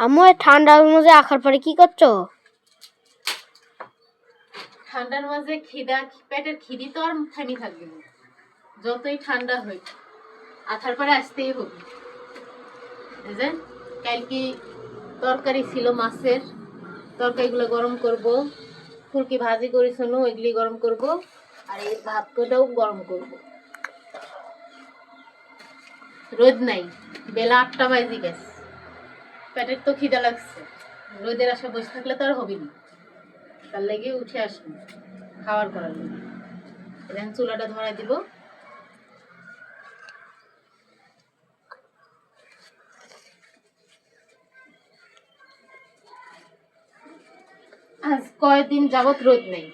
আম্মু ঠান্ডার মধ্যে আখার পরে কি করছ? ঠান্ডার মাঝে খিদা, পেটের খিদি তো আর থেমে থাকবে যতই ঠান্ডা হোক, আথার পরে আসতেই হবে। যে, কালকে তরকারি ছিল মাছের, তরকারিগুলো গরম করব। ফুলকি ভাজি করি শোনো এগুলি গরম করব। আর এই ভাত কোটাও গরম করব। রোদ নাই, বেলা আটটা বাজে গেছে। পেটের তো খিদা লাগছে। রোদের আশা বসে থাকলে তো আর হবে না। তার লেগে উঠে আসব খাওয়ার করার জন্য। এখন চুলাটা ধরাই দিব। আজ কয়েকদিন যাবত রোদ নেই।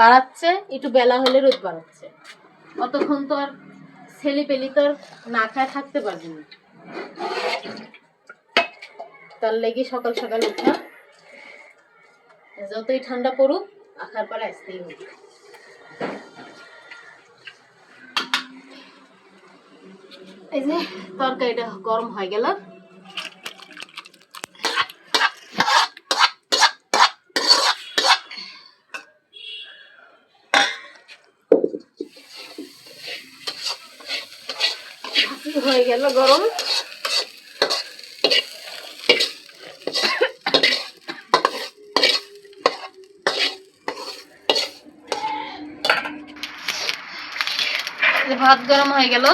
বাড়াচ্ছে, একটু বেলা হলে রোদ বাড়াচ্ছে। অতক্ষণ তো আর ছেলে পেলি তো না খায় থাকতে পারবে না। তার লেগে সকাল সকাল উঠা। যতই ঠান্ডা পড়ুক, আখার পরে আসতেই হবে। এই যে তরকারিটা গরম হয়ে গেল। হয়ে গেল গরম। ভাত গরম হয়ে গেল।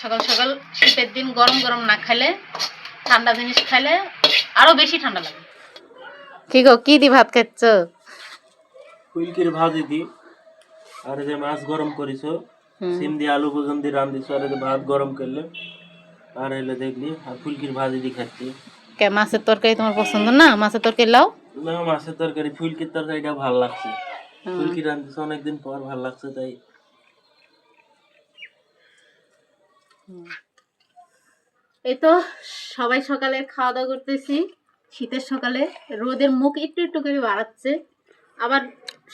সকাল সকাল শীতের দিন গরম গরম না খেলে ঠান্ডা জিনিস খাইলে আরও বেশি ঠান্ডা লাগে। কি গো কি দি ভাত খাচ্ছ ফুলকির ভাজি দি আর যে মাছ গরম করিছো সিম দিয়ে আলু বেগুন দিয়ে রান্ধিছো আর ভাত গরম করলে আর এলে দেখলি আর ফুলকির ভাজি দি খাচ্ছি কে মাছের তরকারি তোমার পছন্দ না? মাছের তরকারি লাও। না মাছের তরকারি ফুলকির তরকারিটা ভালো লাগছে। ফুলকি রান্ধিছো অনেকদিন পর ভালো লাগছে, তাই। এই তো সবাই সকালে খাওয়া দাওয়া করতেছি, শীতের সকালে। রোদের মুখ একটু একটু করে বাড়াচ্ছে, আবার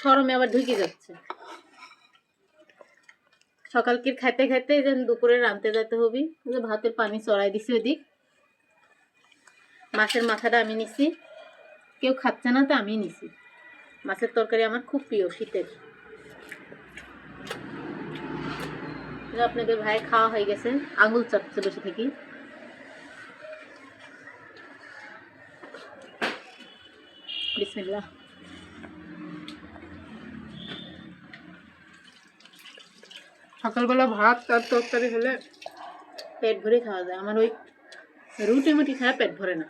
সরমে আবার ঢুকে যাচ্ছে। সকালকে খাইতে খাইতে যেন দুপুরে রাঁধতে যেতে হবে ভাতের পানি চড়াই দিছি ওদিক। মাছের মাথাটা আমি নিছি, কেউ খাচ্ছে না তো আমি নিছি। মাছের তরকারি আমার খুব প্রিয় শীতের। আপনাদের ভাই খাওয়া হয়ে গেছে, আঙুল চাপছে বসে থাকি। সকালবেলা ভাত আর তরকারি হলে পেট ভরে খাওয়া যায়। আমার ওই রুটি মুটি খায় পেট ভরে না।